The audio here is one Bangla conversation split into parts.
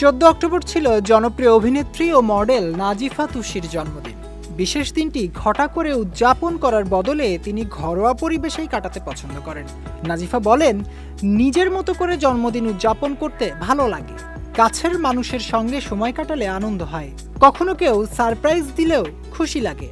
চোদ্দ অক্টোবর ছিল জনপ্রিয় অভিনেত্রী ও মডেল নাজিফা তুষির জন্মদিন। বিশেষ দিনটি ঘটা করে উদযাপন করার বদলে তিনি ঘরোয়া পরিবেশেই কাটাতে পছন্দ করেন। নাজিফা বলেন, নিজের মতো করে জন্মদিন উদযাপন করতে ভালো লাগে। কাছের মানুষের সঙ্গে সময় কাটালে আনন্দ হয়। কখনো কেউ সারপ্রাইজ দিলেও খুশি লাগে।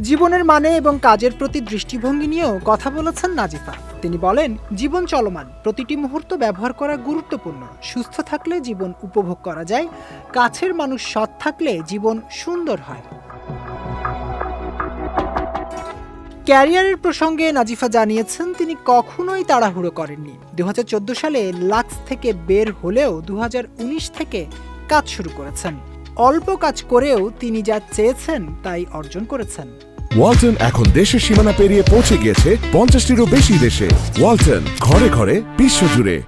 জীবনের মানে এবং কাজের প্রতি দৃষ্টিভঙ্গি নিয়েও কথা বলেছেন নাজিফা। তিনি বলেন, জীবন চলমান। প্রতিটি মুহূর্ত ব্যবহার করা গুরুত্বপূর্ণ। সুস্থ থাকলে জীবন উপভোগ করা যায়। কাছের মানুষ সৎ থাকলে জীবন সুন্দর হয়। ক্যারিয়ারের প্রসঙ্গে নাজিফা জানিয়েছেন, তিনি কখনোই তাড়াহুড়ো করেননি। দু হাজার চোদ্দ সালে লাক্স থেকে বের হলেও দু হাজার উনিশ থেকে কাজ শুরু করেছেন। অল্প কাজ করেও তিনি যা চেয়েছেন তাই অর্জন করেছেন। ওয়ালটন এখন দেশের সীমানা পেরিয়ে পৌঁছে গিয়েছে পঞ্চাশটিরও বেশি দেশে। ওয়ালটন, ঘরে ঘরে, বিশ্বজুড়ে।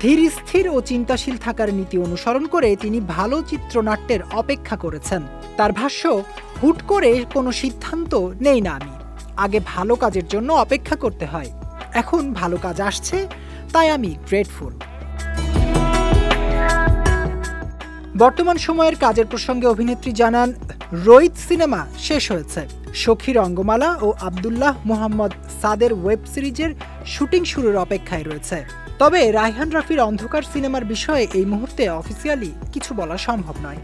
ধীর, স্থির ও চিন্তাশীল থাকার নীতি অনুসরণ করে তিনি ভালো চিত্রনাট্যের অপেক্ষা করেছেন। তার ভাষ্য, হুট করে কোনো সিদ্ধান্ত নেই না আমি। আগে ভালো কাজের জন্য অপেক্ষা করতে হয়। এখন ভালো কাজ আসছে, তাই আমি গ্রেটফুল বর্তমান সময়ের কাজের প্রসঙ্গে অভিনেত্রী জানান, রোহিত সিনেমা শেষ হয়েছে। সখী রঙ্গমালা ও আবদুল্লাহ মোহাম্মদ সাদের ওয়েব সিরিজের শুটিং শুরুর অপেক্ষায় রয়েছে। তবে রায়হান রাফির অন্ধকার সিনেমার বিষয়ে এই মুহূর্তে অফিসিয়ালি কিছু বলা সম্ভব নয়।